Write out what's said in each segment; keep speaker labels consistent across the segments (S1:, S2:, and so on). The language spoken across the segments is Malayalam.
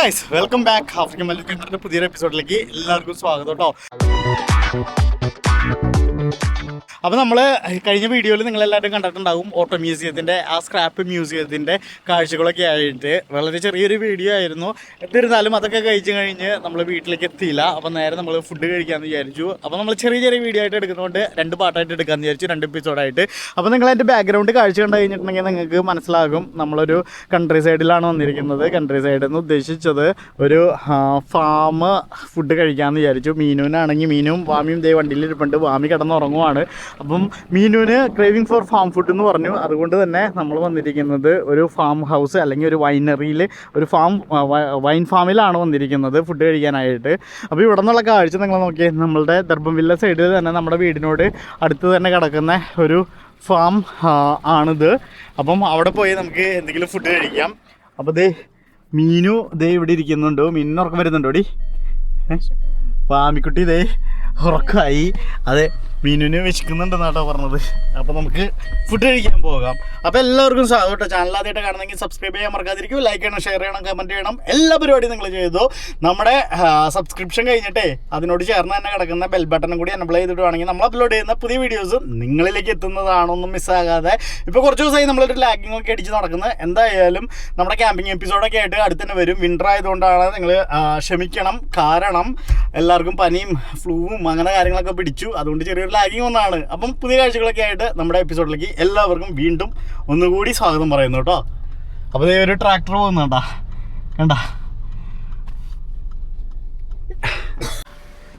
S1: ഗൈസ് വെൽക്കം ബാക്ക് ആഫ്രിക്കൻ മല്ലിക്കണ്ടറിന്റെ പുതിയൊരു എപ്പിസോഡിലേക്ക് എല്ലാവർക്കും സ്വാഗതം കേട്ടോ അപ്പോൾ നമ്മൾ കഴിഞ്ഞ വീഡിയോയിൽ നിങ്ങളെല്ലാവരും കണ്ടിട്ടുണ്ടാകും ഓട്ടോ മ്യൂസിയത്തിന്റെ ആ സ്ക്രാപ്പ് മ്യൂസിയത്തിന്റെ കാഴ്ചകളൊക്കെ ആയിട്ട്. വളരെ ചെറിയൊരു വീഡിയോ ആയിരുന്നു. എന്നിരുന്നാലും അതൊക്കെ കഴിച്ച് കഴിഞ്ഞ് നമ്മൾ വീട്ടിലേക്ക് എത്തിയില്ല. അപ്പോൾ നേരെ നമ്മൾ ഫുഡ് കഴിക്കാമെന്ന് വിചാരിച്ചു. അപ്പോൾ നമ്മൾ ചെറിയ ചെറിയ വീഡിയോ ആയിട്ട് എടുക്കുന്നതുകൊണ്ട് രണ്ട് പാട്ടായിട്ട് എടുക്കാമെന്ന് വിചാരിച്ചു രണ്ട് എപ്പിസോഡായിട്ട് അപ്പോൾ നിങ്ങൾ എന്റെ ബാക്ക്ഗ്രൗണ്ട് കാഴ്ച കണ്ടു കഴിഞ്ഞിട്ടുണ്ടെങ്കിൽ നിങ്ങൾക്ക് മനസ്സിലാകും. നമ്മളൊരു കൺട്രി സൈഡിലാണ് വന്നിരിക്കുന്നത്. കൺട്രി സൈഡിൽ നിന്ന് ഉദ്ദേശിച്ചത് ഒരു ഫാം ഫുഡ് കഴിക്കാമെന്ന് വിചാരിച്ചു. മീനുവിനാണെങ്കിൽ മീനും വാമിയും ദേ വണ്ടിയിൽ ഇരിപ്പുണ്ട്. വാമി കിടന്നുറങ്ങുവാണ് അപ്പം മീനുവിന് ക്രേവിങ് ഫോർ ഫാം ഫുഡ് എന്ന് പറഞ്ഞു. അതുകൊണ്ട് തന്നെ നമ്മൾ വന്നിരിക്കുന്നത് ഒരു ഫാം ഹൗസ് അല്ലെങ്കിൽ ഒരു വൈനറിയിൽ ഒരു ഫാം വൈൻ ഫാമിലാണ് വന്നിരിക്കുന്നത് ഫുഡ് കഴിക്കാനായിട്ട്. അപ്പോൾ ഇവിടെ നിന്നുള്ള കാഴ്ച നിങ്ങൾ നോക്കിയേ നമ്മളുടെ ദർഭംവില്ല സൈഡിൽ തന്നെ നമ്മുടെ വീടിനോട് അടുത്ത് തന്നെ കിടക്കുന്ന ഒരു ഫാം ആണിത്. അപ്പം അവിടെ പോയി നമുക്ക് എന്തെങ്കിലും ഫുഡ് കഴിക്കാം. അപ്പോൾ ദേ മീനു ദേ ഇവിടെ ഇരിക്കുന്നുണ്ടോ. മീനിന് ഉറക്കം വരുന്നുണ്ടോ ഡി പാമിക്കുട്ടി ദേ ഉറക്കമായി. അതെ മീനുവിന് വിശക്കുന്നുണ്ടെന്നാട്ടോ പറഞ്ഞത്. അപ്പോൾ നമുക്ക് ഫുഡ് കഴിക്കാൻ പോകാം. അപ്പോൾ എല്ലാവർക്കും സ്വാഗതം ചാനൽ ആദ്യമായിട്ട് കാണുന്നെങ്കിൽ സബ്സ്ക്രൈബ് ചെയ്യാൻ മറക്കാതിരിക്കും. ലൈക്ക് ചെയ്യണം ഷെയർ ചെയ്യണം കമന്റ് ചെയ്യണം. എല്ലാ പരിപാടിയും നിങ്ങൾ ചെയ്തു. നമ്മുടെ സബ്സ്ക്രിപ്ഷൻ കഴിഞ്ഞിട്ടേ അതിനോട് ചേർന്ന് തന്നെ കിടക്കുന്ന ബെൽ ബട്ടണും കൂടി എനബിൾ ചെയ്തിട്ട് വേണമെങ്കിൽ നമ്മൾ അപ്ലോഡ് ചെയ്യുന്ന പുതിയ വീഡിയോസ് നിങ്ങളിലേക്ക് എത്തുന്നതാണൊന്നും മിസ്സാകാതെ ഇപ്പോൾ കുറച്ച് ദിവസമായി നമ്മളൊരു ലാഗിങ് ഒക്കെ അടിച്ച് നടക്കുന്നത് എന്തായാലും നമ്മുടെ ക്യാമ്പിംഗ് എപ്പിസോഡൊക്കെ ആയിട്ട് അടുത്ത് തന്നെ വരും. വിന്റർ ആയതുകൊണ്ടാണ് നിങ്ങൾ ക്ഷമിക്കണം. കാരണം എല്ലാവർക്കും പനിയും ഫ്ലൂവും അങ്ങനെ കാര്യങ്ങളൊക്കെ പിടിച്ചു. അതുകൊണ്ട് ചെറിയൊരു ലാഗിങ് ഒന്നാണ് അപ്പം പുതിയ കാഴ്ചകളൊക്കെ ആയിട്ട് നമ്മുടെ എപ്പിസോഡിലേക്ക് എല്ലാവർക്കും വീണ്ടും ഒന്നുകൂടി സ്വാഗതം പറയുന്നു കേട്ടോ. അപ്പോൾ ഇതേ ഒരു ട്രാക്ടർ പോകുന്നുണ്ടാ കണ്ട?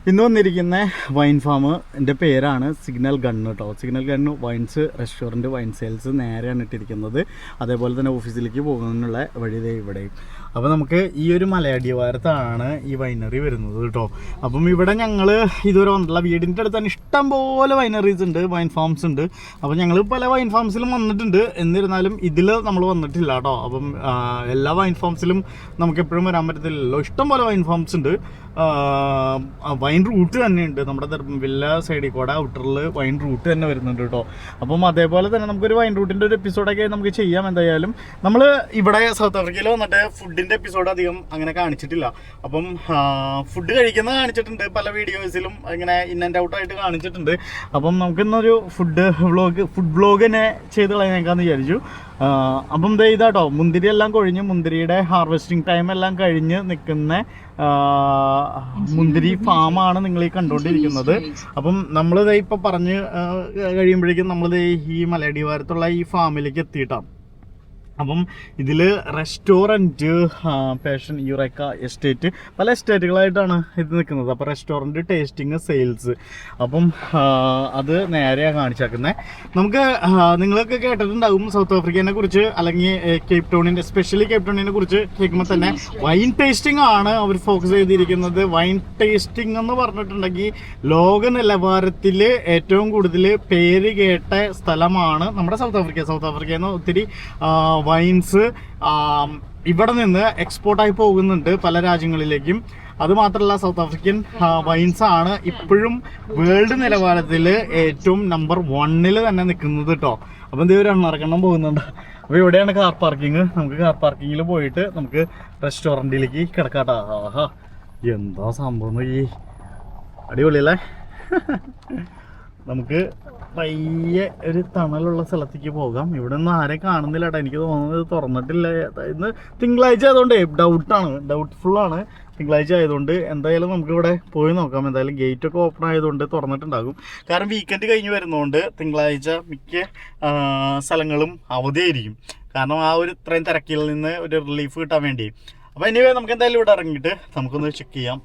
S1: ഇന്ന് വന്നിരിക്കുന്ന വൈൻ ഫാം എന്റെ പേരാണ് സിഗ്നൽ ഗണ്ണ് കേട്ടോ. Signal gun wines restaurant wine sales നേരെയാണ് ഇട്ടിരിക്കുന്നത്. അതേപോലെ തന്നെ ഓഫീസിലേക്ക് പോകുന്നതിനുള്ള വഴി ഇവിടെയും. അപ്പോൾ നമുക്ക് ഈ ഒരു മലയടിവാരത്താണ് ഈ വൈനറി വരുന്നത് കേട്ടോ. അപ്പം ഇവിടെ ഞങ്ങൾ ഇതുവരെ വന്നിട്ടുള്ള വീടിന്റെ അടുത്ത് തന്നെ ഇഷ്ടം പോലെ വൈനറീസ് ഉണ്ട് വൈൻ ഫാംസ് ഉണ്ട്. അപ്പോൾ ഞങ്ങൾ പല വൈൻ ഫാംസിലും വന്നിട്ടുണ്ട്. എന്നിരുന്നാലും ഇതിൽ നമ്മൾ വന്നിട്ടില്ല കേട്ടോ. അപ്പം എല്ലാ വൈൻ ഫാംസിലും നമുക്ക് എപ്പോഴും വരാൻ പറ്റത്തില്ലല്ലോ. ഇഷ്ടം പോലെ വൈൻ ഫാംസ് ഉണ്ട്. വൈൻ റൂട്ട് തന്നെയുണ്ട് നമ്മുടെ വില്ല സൈഡിൽ കൂടെ ഔട്ടറിൽ വൈൻ റൂട്ട് തന്നെ വരുന്നുണ്ട് കേട്ടോ. അപ്പം അതേപോലെ തന്നെ നമുക്കൊരു വൈൻ റൂട്ടിന്റെ ഒരു എപ്പിസോഡൊക്കെ നമുക്ക് ചെയ്യാം എന്തായാലും. നമ്മൾ ഇവിടെ സൗത്ത് ആഫ്രിക്കയിൽ വന്നിട്ട് ഫുഡിന്റെ എപ്പിസോഡ് അധികം അങ്ങനെ കാണിച്ചിട്ടില്ല. അപ്പം ഫുഡ് കഴിക്കുന്നത് കാണിച്ചിട്ടുണ്ട്. പല വീഡിയോസിലും ഇങ്ങനെ ഇൻ ആൻഡ് ഔട്ട് ആയിട്ട് കാണിച്ചിട്ടുണ്ട്. അപ്പം നമുക്കിന്നൊരു ഫുഡ് വ്ളോഗ് ഫുഡ് വ്ളോഗ് തന്നെ ചെയ്ത് കളയാനേക്കാന്ന് വിചാരിച്ചു. അപ്പം ദേ ഇതാട്ടോ. മുന്തിരി എല്ലാം കൊഴിഞ്ഞ് മുന്തിരിയുടെ ഹാർവെസ്റ്റിംഗ് ടൈം എല്ലാം കഴിഞ്ഞ് നിൽക്കുന്ന മുന്തിരി ഫാമാണ് നിങ്ങൾ ഈ കണ്ടുകൊണ്ടിരിക്കുന്നത്. അപ്പം നമ്മൾ ഇപ്പം പറഞ്ഞ് കഴിയുമ്പോഴേക്കും നമ്മൾ ഈ മലയടിവാരത്തുള്ള ഈ ഫാമിലേക്ക് എത്തിയിട്ടാണ് അപ്പം ഇതിൽ റെസ്റ്റോറന്റ് പാഷൻ യുറേക്ക എസ്റ്റേറ്റ് പല എസ്റ്റേറ്റുകളായിട്ടാണ് ഇത് നിൽക്കുന്നത്. അപ്പോൾ റെസ്റ്റോറന്റ് ടേസ്റ്റിംഗ് സെയിൽസ് അപ്പം അത് നേരെയാണ് കാണിച്ചേക്കുന്നത് നമുക്ക് നിങ്ങളൊക്കെ കേട്ടിട്ടുണ്ടാകും സൗത്ത് ആഫ്രിക്കനെ കുറിച്ച് അല്ലെങ്കിൽ കേപ് ടൗണിന്റെ സ്പെഷ്യലി കേപ് ടൗണിനെ കുറിച്ച് കേൾക്കുമ്പോൾ തന്നെ വൈൻ ടേസ്റ്റിംഗ് ആണ് അവർ ഫോക്കസ് ചെയ്തിരിക്കുന്നത്. വൈൻ ടേസ്റ്റിംഗ് എന്ന് പറഞ്ഞിട്ടുണ്ടെങ്കിൽ ലോക നിലവാരത്തിൽ ഏറ്റവും കൂടുതൽ പേര് കേട്ട സ്ഥലമാണ് നമ്മുടെ സൗത്ത് ആഫ്രിക്ക സൗത്ത് ആഫ്രിക്കയിൽ നിന്ന് ഒത്തിരി വൈൻസ് ഇവിടെ നിന്ന് എക്സ്പോർട്ടായി പോകുന്നുണ്ട് പല രാജ്യങ്ങളിലേക്കും. അത് മാത്രമല്ല സൗത്ത് ആഫ്രിക്കൻ വൈൻസ് ആണ് ഇപ്പോഴും വേൾഡ് നിലവാരത്തിൽ ഏറ്റവും നമ്പർ വണ്ണിൽ തന്നെ നിൽക്കുന്നത് കേട്ടോ അപ്പം എന്തെങ്കിലും ഒരു എണ്ണറക്കെണ്ണം പോകുന്നുണ്ട്. അപ്പോൾ ഇവിടെയാണ് കാർ പാർക്കിംഗ് നമുക്ക് കാർ പാർക്കിങ്ങിൽ പോയിട്ട് നമുക്ക് റെസ്റ്റോറന്റിലേക്ക് കിടക്കാട്ടോ ആഹാ എന്താ സംഭവം ഈ? അടിപൊളിയല്ലേ? നമുക്ക് പയ്യെ ഒരു തണലുള്ള സ്ഥലത്തേക്ക് പോകാം. ഇവിടെ നിന്ന് ആരെയും കാണുന്നില്ല കേട്ടോ എനിക്ക് തോന്നുന്നത് തുറന്നിട്ടില്ല. ഇന്ന് തിങ്കളാഴ്ച ആയതുകൊണ്ട് ഡൗട്ടാണ് ഡൗട്ട്ഫുൾ ആണ്. തിങ്കളാഴ്ച ആയതുകൊണ്ട് എന്തായാലും നമുക്ക് ഇവിടെ പോയി നോക്കാം. എന്തായാലും ഗേറ്റ് ഒക്കെ ഓപ്പൺ ആയതുകൊണ്ട് തുറന്നിട്ടുണ്ടാകും. കാരണം വീക്കെൻഡ് കഴിഞ്ഞ് വരുന്നതുകൊണ്ട് തിങ്കളാഴ്ച മിക്ക സ്ഥലങ്ങളും അവധിയായിരിക്കും. കാരണം ആ ഒരു ഇത്രയും തിരക്കിൽ നിന്ന് ഒരു റിലീഫ് കിട്ടാൻ വേണ്ടി. അപ്പോൾ എനിവേ നമുക്ക് എന്തായാലും ഇവിടെ ഇറങ്ങിയിട്ട് നമുക്കൊന്ന് ചെക്ക് ചെയ്യാം.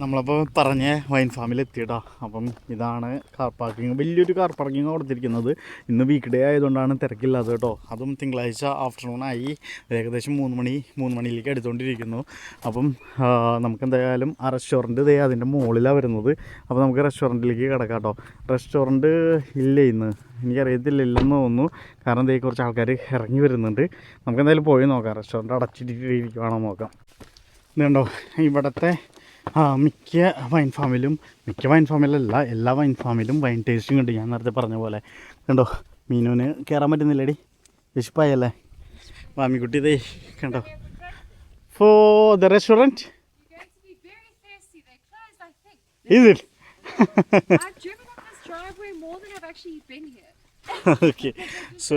S1: നമ്മളപ്പോൾ പറഞ്ഞ വൈൻ ഫാമിൽ എത്തിയിട്ടാ അപ്പം ഇതാണ് കാർ പാർക്കിംഗ് വലിയൊരു കാർ പാർക്കിംഗ് കൊടുത്തിരിക്കുന്നത്. ഇന്ന് വീക്ക് ഡേ ആയതുകൊണ്ടാണ് തിരക്കില്ലാത്തത് കേട്ടോ. അതും തിങ്കളാഴ്ച ആഫ്റ്റർനൂൺ ആയി. ഏകദേശം മൂന്ന് മണി മൂന്ന് മണിയിലേക്ക് എടുത്തുകൊണ്ടിരിക്കുന്നു അപ്പം നമുക്ക് എന്തായാലും ആ റെസ്റ്റോറന്റ് ഇതേ അതിന്റെ മുകളിലാണ് വരുന്നത്. അപ്പോൾ നമുക്ക് റെസ്റ്റോറന്റിലേക്ക് കിടക്കാം കേട്ടോ. റെസ്റ്റോറന്റ് ഇല്ല ഇന്ന്? എനിക്കറിയത്തില്ല ഇല്ലെന്ന് തോന്നുന്നു. കാരണം ഇതേ കുറച്ച് ആൾക്കാർ ഇറങ്ങി വരുന്നുണ്ട്. നമുക്ക് എന്തായാലും പോയി നോക്കാം. റെസ്റ്റോറന്റ് അടച്ചിട്ടിരിക്കുവാണോ നോക്കാം. ഇതുണ്ടോ? ഇവിടുത്തെ ആ മിക്ക വൈൻ ഫാമിലും മിക്ക വൈൻ ഫാമിലല്ല എല്ലാ വൈൻ ഫാമിലും വൈൻ ടേസ്റ്റിംഗ് ഉണ്ട് ഞാൻ നേരത്തെ പറഞ്ഞ പോലെ. കണ്ടോ മീനുവിന് കയറാൻ പറ്റുന്നില്ലേടി? വിശപ്പായല്ലേ? വാമിക്കുട്ടി ഇതേ കണ്ടോ.
S2: ഫോ ദ റെസ്റ്റോറന്റ് ഇത്
S1: okay so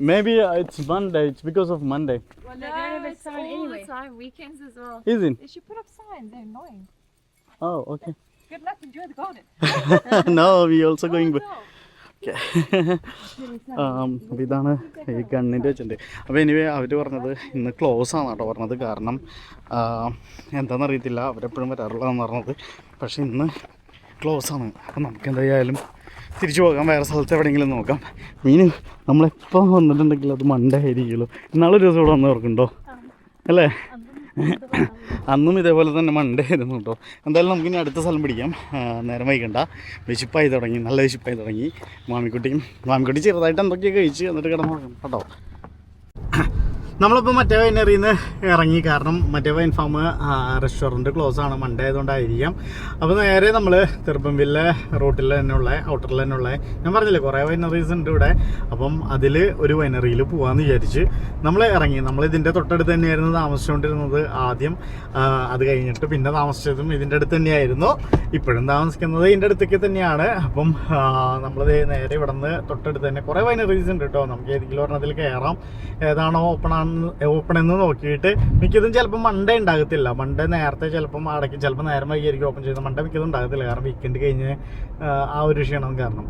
S1: maybe uh, it's Monday. It's because of Monday.
S2: Well,
S3: they don't have a
S2: it's
S3: sign
S2: all
S3: anyway.
S2: the time, weekends as well.
S1: Is it?
S2: They should put up signs. They're annoying.
S1: Oh, okay.
S2: Good luck. Enjoy the garden.
S1: no, we also going.
S2: Oh,
S1: going.
S2: no.
S1: അപ്പോൾ ഇതാണ് ഈ ഗണ്ണിന്റെ വെച്ചിട്ടുണ്ട് അപ്പോൾ എനിവേ അവർ പറഞ്ഞത് ഇന്ന് ക്ലോസ് ആണ് കേട്ടോ പറഞ്ഞത് കാരണം എന്താണെന്നറിയത്തില്ല അവരെപ്പോഴും വരാറുള്ളതെന്ന് പറഞ്ഞത് പക്ഷേ ഇന്ന് ക്ലോസ് ആണ്. അപ്പം നമുക്ക് എന്തായാലും തിരിച്ചു പോകാം. വേറെ സ്ഥലത്ത് എവിടെയെങ്കിലും നോക്കാം. മീൻ നമ്മളെപ്പോൾ വന്നിട്ടുണ്ടെങ്കിൽ അത് മണ്ട ആയിരിക്കുമല്ലോ ഇന്നാളൊരു ദിവസം ഇവിടെ വന്ന് ഓർക്കുണ്ടോ അല്ലേ? അന്നും ഇതേപോലെ തന്നെ മണ്ടേ ആയിരുന്നു കേട്ടോ. എന്തായാലും നമുക്കിനി അടുത്ത സ്ഥലം പിടിക്കാം. നേരം വൈകണ്ട. വിശപ്പായി തുടങ്ങി. നല്ല വിശപ്പായി തുടങ്ങി. മാമിക്കുട്ടിയും മാമിക്കുട്ടി ചെറുതായിട്ട് എന്തൊക്കെയോ കഴിച്ച് എന്നിട്ട് കിടന്നു കേട്ടോ. നമ്മളിപ്പോൾ മറ്റേ വൈനറിയിൽ നിന്ന് ഇറങ്ങി. കാരണം മറ്റേ വൈൻ ഫാം റെസ്റ്റോറന്റ് ക്ലോസ് ആണ്. മൺഡേ ആയതുകൊണ്ടായിരിക്കാം. അപ്പോൾ നേരെ നമ്മൾ തിരുപ്പമ്പിലെ റൂട്ടിൽ തന്നെയുള്ള ഔട്ടറിൽ തന്നെയുള്ള ഞാൻ പറഞ്ഞില്ലേ കുറേ വൈനറീസ് ഉണ്ട് ഇവിടെ. അപ്പം അതിൽ ഒരു വൈനറിയിൽ പോകാമെന്ന് വിചാരിച്ച് നമ്മൾ ഇറങ്ങി. നമ്മൾ ഇതിന്റെ തൊട്ടടുത്ത് തന്നെയായിരുന്നു താമസിച്ചുകൊണ്ടിരുന്നത് ആദ്യം. അത് കഴിഞ്ഞിട്ട് പിന്നെ താമസിച്ചതും ഇതിന്റെ അടുത്ത് തന്നെയായിരുന്നു. ഇപ്പോഴും താമസിക്കുന്നത് ഇതിന്റെ അടുത്തേക്ക് തന്നെയാണ്. അപ്പം നമ്മൾ നേരെ ഇവിടെ നിന്ന് തൊട്ടടുത്ത് തന്നെ കുറേ വൈനറീസ് ഉണ്ട് കേട്ടോ. നമുക്ക് ഏതെങ്കിലും ഒരെണ്ണത്തിൽ കയറാം ഏതാണോ ഓപ്പൺ ആണെന്ന് ഓപ്പൺ എന്ന് നോക്കിയിട്ട് മിക്കതും ചിലപ്പോൾ മണ്ടേ ഉണ്ടാകത്തില്ല. മണ്ടേ നേരത്തെ ചിലപ്പം അടയ്ക്കും. ചിലപ്പോൾ നേരം വൈകിയായിരിക്കും ഓപ്പൺ ചെയ്യുന്നത്. മണ്ടേ മിക്കതും ഉണ്ടാകത്തില്ല. കാരണം വീക്കെൻഡ് കഴിഞ്ഞ് ആ, ഒരു ക്ഷീണം കാരണം.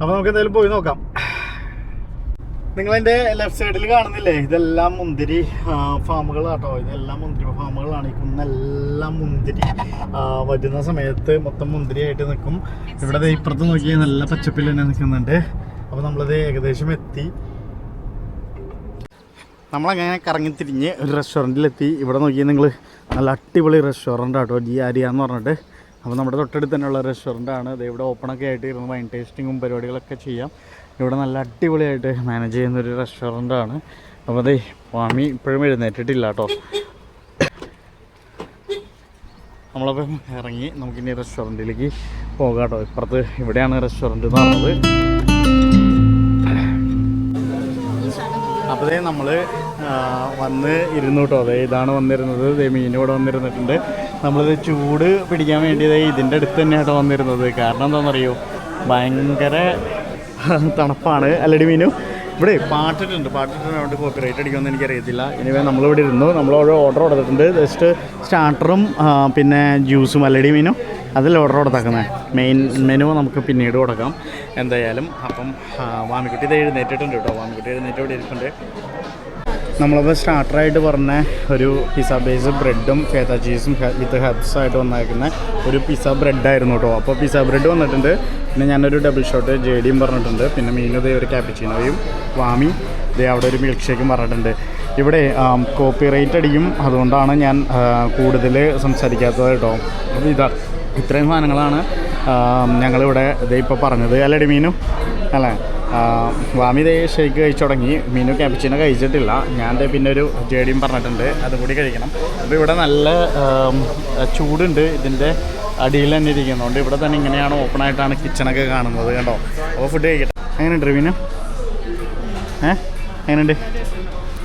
S1: അപ്പോൾ നമുക്ക് എന്തായാലും പോയി നോക്കാം. നിങ്ങളതിന്റെ ലെഫ്റ്റ് സൈഡിൽ കാണുന്നില്ലേ? ഇതെല്ലാം മുന്തിരി ഫാമുകളാട്ടോ ഇതെല്ലാം മുന്തിരി ഫാമുകളാണ്. ഈ കുന്നെല്ലാം മുന്തിരി വരുന്ന സമയത്ത് മൊത്തം മുന്തിരിയായിട്ട് നിൽക്കും. ഇവിടെ ഇപ്പുറത്ത് നോക്കിയാൽ നല്ല പച്ചപ്പിൽ തന്നെ നിൽക്കുന്നുണ്ട്. അപ്പോൾ നമ്മളത് ഏകദേശം എത്തി. നമ്മളങ്ങനെ കറങ്ങി തിരിഞ്ഞ് ഒരു റെസ്റ്റോറന്റിലെത്തി. ഇവിടെ നോക്കിയാൽ നിങ്ങൾ നല്ല അടിപൊളി റെസ്റ്റോറന്റ് ആട്ടോ ഡി ആരിയ എന്ന് പറഞ്ഞിട്ട്. അപ്പോൾ നമ്മുടെ തൊട്ടടുത്ത് തന്നെയുള്ള റെസ്റ്റോറന്റ് ആണ് ഇത് ഇവിടെ ഓപ്പണൊക്കെ ആയിട്ട് ഇരുന്ന് വൈൻ ടേസ്റ്റിങ്ങും പരിപാടികളൊക്കെ ചെയ്യാം. ഇവിടെ നല്ല അടിപൊളിയായിട്ട് മാനേജ് ചെയ്യുന്ന ഒരു റെസ്റ്റോറന്റ് ആണ് അപ്പോൾ അതെ സ്വാമി ഇപ്പോഴും എഴുന്നേറ്റിട്ടില്ല കേട്ടോ. നമ്മളപ്പം ഇറങ്ങി നമുക്കിനി റെസ്റ്റോറന്റിലേക്ക് പോകാം കേട്ടോ. ഇപ്പുറത്ത് ഇവിടെയാണ് റെസ്റ്റോറന്റ് എന്ന് പറഞ്ഞത്. അപ്പോൾ നമ്മൾ വന്ന് ഇരുന്നു കേട്ടോ അതെ ഇതാണ് വന്നിരുന്നത്. മീൻ ഇവിടെ വന്നിരുന്നിട്ടുണ്ട്. നമ്മളിത് ചൂട് പിടിക്കാൻ വേണ്ടി ദേ ഇതിന്റെ അടുത്ത് തന്നെ തന്നെയാട്ടോ വന്നിരുന്നത്. കാരണം എന്താണെന്നറിയോ? ഭയങ്കര തണുപ്പാണ്. അല്ലടി മീനു ഇവിടെ പാട്ടിട്ടുണ്ട്. പാട്ടിട്ടുണ്ട്. കോപ്പിറൈറ്റ് അടിക്കുമെന്ന് എനിക്കറിയത്തില്ല. ഇനിവേ നമ്മളിവിടെ ഇരുന്നു. നമ്മൾ ഓർഡർ കൊടുത്തിട്ടുണ്ട്. ജസ്റ്റ് സ്റ്റാർട്ടറും പിന്നെ ജ്യൂസും അല്ലടി മീനും? അതല്ല ഓർഡർ കൊടുത്താക്കുന്നത് മെയിൻ മെനു നമുക്ക് പിന്നീട് കൊടുക്കാം. എന്തായാലും അപ്പം വാമിക്കുട്ടി ഇത് എഴുന്നേറ്റിട്ടുണ്ട് കേട്ടോ. വാമിക്കുട്ടി എഴുന്നേറ്റ് ഇവിടെ ഇരിപ്പുണ്ട്. നമ്മളിപ്പോൾ സ്റ്റാർട്ടറായിട്ട് പറഞ്ഞ ഒരു പിസ്സ ബേസ് ബ്രെഡും ഫേത്ത ചീസും വിത്ത് ഹെർബ്സ് ആയിട്ട് വന്നേക്കുന്ന ഒരു പിസ്സ ബ്രെഡായിരുന്നു കേട്ടോ. അപ്പോൾ പിസ്സ ബ്രെഡ് വന്നിട്ടുണ്ട്. പിന്നെ ഞാനൊരു ഡബിൾ ഷോട്ട് ജെ ഡിയും പറഞ്ഞിട്ടുണ്ട്. പിന്നെ മീനു ദേ ഒരു ക്യാപ്പിച്ചിനോയും വാമി ഇതേ അവിടെ ഒരു മിൽക്ക് ഷേക്കും പറഞ്ഞിട്ടുണ്ട്. ഇവിടെ കോപ്പി റേറ്റ് അടിക്കും അതുകൊണ്ടാണ് ഞാൻ കൂടുതൽ സംസാരിക്കാത്തത് കേട്ടോ. അപ്പോൾ ഇതാ. ഇത്രയും സാധനങ്ങളാണ്. ഞങ്ങളിവിടെ ഇതേ പറഞ്ഞത്. അല്ലടി മീനു? അല്ലേ? വാമി ദേ ഷേക്ക് കഴിച്ചു തുടങ്ങി. മീനു ക്യാപിച്ചിനോ കഴിച്ചിട്ടില്ല. ഞാൻ പിന്നെ ഒരു ജേഡിയും പറഞ്ഞിട്ടുണ്ട്. അതുകൂടി കഴിക്കണം. അപ്പോൾ ഇവിടെ നല്ല ചൂടുണ്ട്. ഇതിന്റെ അടിയിൽ തന്നെ ഇരിക്കുന്നതുകൊണ്ട് ഇവിടെ തന്നെ ഇങ്ങനെയാണ് ഓപ്പൺ ആയിട്ടാണ് കിച്ചണൊക്കെ കാണുന്നത് കേട്ടോ അപ്പോൾ ഫുഡ് കഴിക്കട്ടെ. എങ്ങനെയുണ്ട് മീനു? ഏ? എങ്ങനെയുണ്ട്?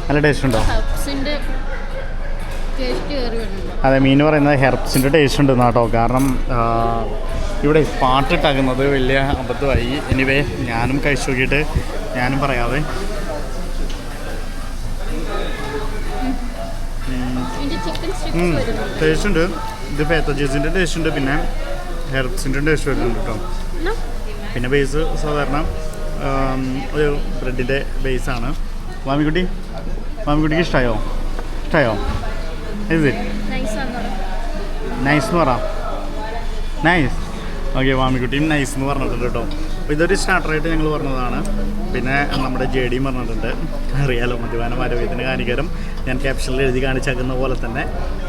S1: നല്ല ടേസ്റ്റ് ഉണ്ടോ? അതെ മീൻ പറയുന്നത് ഹെർബ്സിന്റെ ടേസ്റ്റ് ഉണ്ട് കേട്ടോ. കാരണം ഇവിടെ പാട്ടിട്ടാക്കുന്നത് വലിയ അബദ്ധമായി. എനിവേ ഞാനും കഴിച്ചു നോക്കിയിട്ട് ഞാനും പറയാതെ ടേസ്റ്റ് ഉണ്ട്. ഇത് പേത്തജീസിന്റെ ടേസ്റ്റ് ഉണ്ട്. പിന്നെ ഹെർബ്സിന്റെ ടേസ്റ്റ് വരുന്നുണ്ട് കേട്ടോ. പിന്നെ ബേസ് സാധാരണ ഒരു ബ്രെഡിന്റെ ബേസാണ് മാമിക്കുട്ടി മാമിക്കുട്ടിക്ക് ഇഷ്ടമായോ ഇഷ്ടമായോ ഇത്. നൈസ് എന്ന് പറ. നൈസ് ഓക്കെ വാമിക്കുട്ടിയും നൈസ് എന്ന് പറഞ്ഞിട്ടുണ്ട് കേട്ടോ. അപ്പോൾ ഇതൊരു സ്റ്റാർട്ടറായിട്ട് ഞങ്ങൾ പറഞ്ഞതാണ്. പിന്നെ നമ്മുടെ ജെ ഡിയും പറഞ്ഞിട്ടുണ്ട്. അറിയാലോ മദ്യപാനം ആരോഗ്യത്തിന് ഹാനികരം. ഞാൻ ക്യാപ്ഷനിൽ എഴുതി കാണിച്ചാക്കുന്ന പോലെ തന്നെ.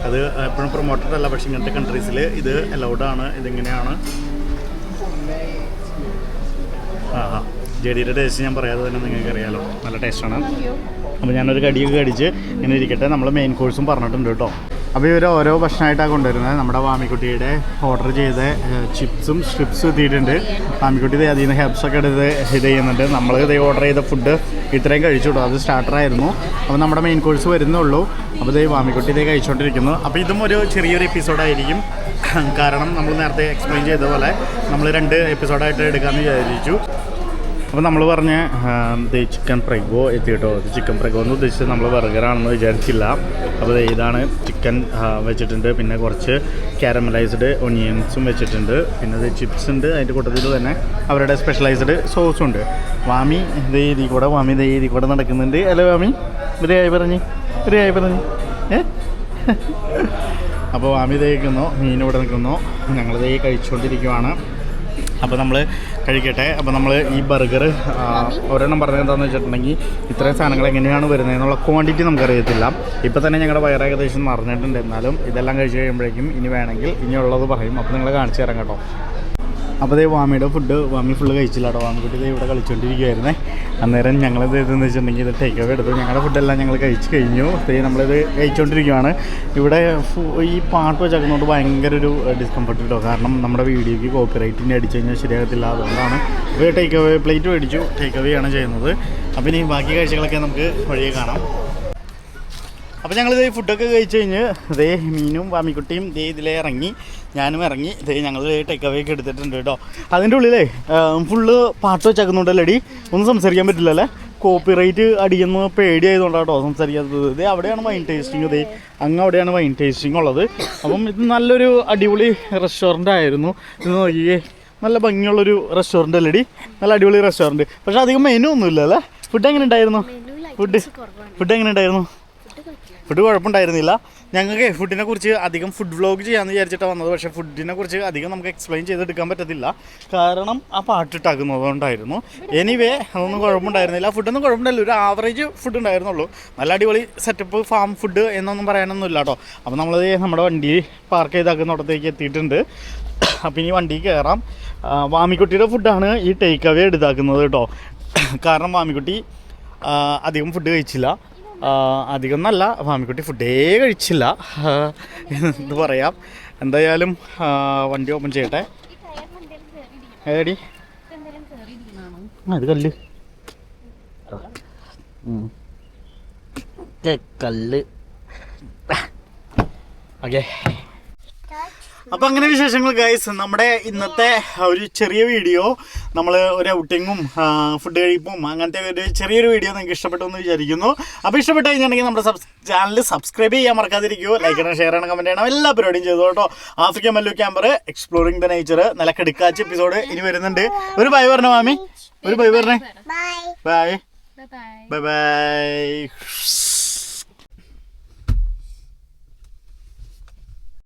S1: അത് എപ്പോഴും പ്രൊമോട്ടഡ് അല്ല പക്ഷേ ഇങ്ങനത്തെ കൺട്രീസിൽ ഇത് അലൗഡാണ് ഇതിങ്ങനെയാണ്? ആ ആ ജെ ഡിയുടെ ടേസ്റ്റ് ഞാൻ പറയാതെ തന്നെ നിങ്ങൾക്ക് അറിയാലോ. നല്ല ടേസ്റ്റാണ് അപ്പോൾ ഞാനൊരു കടിയൊക്കെ കടിച്ച് ഇങ്ങനെ ഇരിക്കട്ടെ. നമ്മൾ മെയിൻ കോഴ്സും പറഞ്ഞിട്ടുണ്ട് കേട്ടോ. അപ്പോൾ ഇവർ ഓരോ ഭക്ഷണമായിട്ടാണ് കൊണ്ടുവരുന്നത്. നമ്മുടെ വാമിക്കുട്ടിയുടെ ഓർഡർ ചെയ്ത ചിപ്സും സ്ട്രിപ്സും എത്തിയിട്ടുണ്ട്. വാമിക്കുട്ടി അതിൽ നിന്ന് ഹെബ്സ് ഒക്കെ എടുത്ത് ഇത് ചെയ്യുന്നുണ്ട്. നമ്മൾ ഇത് ഓർഡർ ചെയ്ത ഫുഡ് ഇത്രയും കഴിച്ചു അത് സ്റ്റാർട്ടറായിരുന്നു അപ്പോൾ നമ്മുടെ മെയിൻ കോഴ്സ് വരുന്നുള്ളൂ. അപ്പോൾ ഇത് വാമിക്കുട്ടി ഇതേ കഴിച്ചുകൊണ്ടിരിക്കുന്നു അപ്പോൾ ഇതും ഒരു ചെറിയൊരു എപ്പിസോഡായിരിക്കും കാരണം നമ്മൾ നേരത്തെ എക്സ്പ്ലെയിൻ ചെയ്ത പോലെ നമ്മൾ രണ്ട് എപ്പിസോഡായിട്ട് എടുക്കാമെന്ന് വിചാരിച്ചു. അപ്പോൾ നമ്മൾ പറഞ്ഞ ചിക്കൻ പ്രഗോ എത്തി കേട്ടോ ചിക്കൻ പ്രഗോ എന്ന് ഉദ്ദേശിച്ചത് നമ്മൾ ബർഗറാണെന്ന് വിചാരിച്ചില്ല. അപ്പോൾ ഇതാണ് ചിക്കൻ വെച്ചിട്ടുണ്ട്. പിന്നെ കുറച്ച് കാരമലൈസ്ഡ് ഒനിയൻസും വെച്ചിട്ടുണ്ട്. പിന്നെ ഇത് ചിപ്സ് ഉണ്ട് അതിന്റെ കൂട്ടത്തിൽ തന്നെ. അവരുടെ സ്പെഷ്യലൈസ്ഡ് സോസും ഉണ്ട്. വാമി ഇതേ ഇതിൽ കൂടെ വാമി ഇതേ ഇതിൽ കൂടെ നടക്കുന്നുണ്ട്. അല്ലേ വാമി? ഇവരെയായി പറഞ്ഞ്? ഇവരെയായി പറഞ്ഞ്? ഏ? അപ്പോൾ വാമി ദേ നിൽക്കുന്നു മീൻ ഇവിടെ നിൽക്കുന്നു ഞങ്ങളിതേ കഴിച്ചുകൊണ്ടിരിക്കുവാണ് അപ്പോൾ നമ്മൾ കഴിക്കട്ടെ. അപ്പോൾ നമ്മൾ ഈ ബർഗർ ഒരെണ്ണം പറഞ്ഞത് എന്താണെന്ന് വെച്ചിട്ടുണ്ടെങ്കിൽ ഇത്രയും സാധനങ്ങൾ എങ്ങനെയാണ് വരുന്നത് എന്നുള്ള ക്വാണ്ടിറ്റി നമുക്കറിയത്തില്ല. ഇപ്പോൾ തന്നെ ഞങ്ങളുടെ വയറ് ഏകദേശം നിറഞ്ഞിട്ടുണ്ട്. എന്നാലും ഇതെല്ലാം കഴിച്ച് കഴിയുമ്പോഴേക്കും ഇനി വേണമെങ്കിൽ ഇനിയുള്ളത് പറയും. അപ്പോൾ നിങ്ങൾ കാണിച്ചു തരാം കേട്ടോ. അപ്പോൾ ദേ വാമിയുടെ ഫുഡ് വാമി ഫുള്ള് കഴിച്ചില്ല കേട്ടോ. വാമിക്കുട്ടി ഇവിടെ കളിച്ചുകൊണ്ടിരിക്കുവായിരുന്നേ അന്നേരം ഞങ്ങളത് ഇതെന്ന് വെച്ചിട്ടുണ്ടെങ്കിൽ ഇത് ടേക്ക് അവേ എടുത്തു. ഞങ്ങളുടെ ഫുഡെല്ലാം ഞങ്ങൾ കഴിച്ചു കഴിഞ്ഞു. നമ്മളിത് കഴിച്ചുകൊണ്ടിരിക്കുകയാണ് ഇവിടെ ഈ പാട്ട് വെച്ചേക്കുന്നതുകൊണ്ട് ഭയങ്കര ഒരു ഡിസ്കംഫർട്ട് കിട്ടും കാരണം നമ്മുടെ വീഡിയോയ്ക്ക് കോപ്പി റൈറ്റിന്റെ അടിച്ചു കഴിഞ്ഞാൽ ശരിയാകത്തില്ല. അതുകൊണ്ടാണ് അപ്പോൾ ടേക്ക് അവേ പ്ലേറ്റ് മേടിച്ചു ടേക്ക് അവേ ആണ് ചെയ്യുന്നത്. അപ്പോൾ ഇനി ബാക്കി കാഴ്ചകളൊക്കെ നമുക്ക് വഴിയെ കാണാം. അപ്പോൾ ഞങ്ങൾ ഇതേ ഫുഡൊക്കെ കഴിച്ച് കഴിഞ്ഞ് ഇതേ മീനും വാമിക്കുട്ടിയും ദേ ഇതിലെ ഇറങ്ങി ഞാനും ഇറങ്ങി. ഇതേ ഞങ്ങൾ ടേക്ക് അവേ ഒക്കെ എടുത്തിട്ടുണ്ട് കേട്ടോ. അതിന്റെ ഉള്ളിലേ ഫുള്ള് പാട്ട് വെച്ചേക്കുന്നുണ്ടല്ലേടി? ഒന്നും സംസാരിക്കാൻ പറ്റില്ലല്ലേ കോപ്പിറൈറ്റ് അടിക്കുന്ന പേടിയായതുകൊണ്ടാണ് കേട്ടോ സംസാരിക്കാത്തത്. ഇതേ അവിടെയാണ് വൈൻ ടേസ്റ്റിംഗ് ഇതേ അങ്ങ് അവിടെയാണ് വൈൻ ടേസ്റ്റിംഗ് ഉള്ളത്. അപ്പം ഇത് നല്ലൊരു അടിപൊളി റെസ്റ്റോറന്റ് ആയിരുന്നു. ഇത് നോക്കിയേ നല്ല ഭംഗിയുള്ളൊരു റെസ്റ്റോറന്റ് അല്ലേടി? നല്ല അടിപൊളി റെസ്റ്റോറന്റ് പക്ഷേ അധികം മെനു ഒന്നുമില്ല അല്ലേ? ഫുഡ് എങ്ങനെ ഉണ്ടായിരുന്നു? ഫുഡ് ഫുഡ് എങ്ങനെ ഉണ്ടായിരുന്നു? ഫുഡ് കുഴപ്പമുണ്ടായിരുന്നില്ല. ഞങ്ങൾക്ക് ഫുഡിനെ കുറിച്ച് അധികം ഫുഡ് വ്ലോഗ് ചെയ്യാമെന്ന് വിചാരിച്ചിട്ടാണ് വന്നത്. പക്ഷേ ഫുഡിനെ കുറിച്ച് അധികം നമുക്ക് എക്സ്പ്ലെയിൻ ചെയ്തെടുക്കാൻ പറ്റത്തില്ല. കാരണം ആ പാട്ടിട്ടാക്കുന്നതുകൊണ്ടായിരുന്നു എനിവേ അതൊന്നും കുഴപ്പമുണ്ടായിരുന്നില്ല. ഫുഡൊന്നും കുഴപ്പമുണ്ടായില്ല. ഒരു ആവറേജ് ഫുഡ് ഉണ്ടായിരുന്നുള്ളൂ. നല്ല അടിപൊളി സെറ്റപ്പ് ഫാം ഫുഡ് എന്നൊന്നും പറയാനൊന്നുമില്ല കേട്ടോ. അപ്പോൾ നമ്മൾ നമ്മുടെ വണ്ടി പാർക്ക് ചെയ്താക്കുന്നിടത്തേക്ക് എത്തിയിട്ടുണ്ട്. അപ്പോൾ ഇനി വണ്ടി കയറാം വാമിക്കുട്ടിയുടെ ഫുഡാണ് ഈ ടേക്ക് അവേ എടുത്താക്കുന്നത് കേട്ടോ. കാരണം വാമിക്കുട്ടി അധികം ഫുഡ് കഴിച്ചില്ല. അധികം നല്ല ഫാമിക്കുട്ടി ഫുഡേ കഴിച്ചില്ല. എന്ന് പറയാം. എന്തായാലും വണ്ടി ഓപ്പൺ ചെയ്യട്ടെ. ഏടി? അത് കല്ല്. കല്ല്. ഓക്കെ. അപ്പൊ അങ്ങനെ വിശേഷങ്ങൾ ഗൈസ് നമ്മുടെ ഇന്നത്തെ ഒരു ചെറിയ വീഡിയോ നമ്മൾ ഒരു ഔട്ടിങ്ങും ഫുഡ് കഴിപ്പും അങ്ങനത്തെ ഒരു ചെറിയൊരു വീഡിയോ നിങ്ങൾക്ക് ഇഷ്ടപ്പെട്ടു എന്ന് വിചാരിക്കുന്നു. അപ്പോൾ ഇഷ്ടപ്പെട്ട് കഴിഞ്ഞിട്ടുണ്ടെങ്കിൽ നമ്മുടെ ചാനൽ സബ്സ്ക്രൈബ് ചെയ്യാൻ മറക്കാതിരിക്കുക ലൈക്ക് ചെയ്യണം ഷെയർ ചെയ്യണം കമന്റ് ചെയ്യണം എല്ലാ പരിപാടിയും ചെയ്തു കേട്ടോ. African Mallu camper exploring the nature നല്ല കിടക്കാച്ച എപ്പിസോഡ് ഇനി വരുന്നുണ്ട്. ഒരു ബൈ പറഞ്ഞ മാമി? ഒരു ബൈ പറഞ്ഞേ?
S3: Bye
S1: bye
S3: bye
S1: bye bye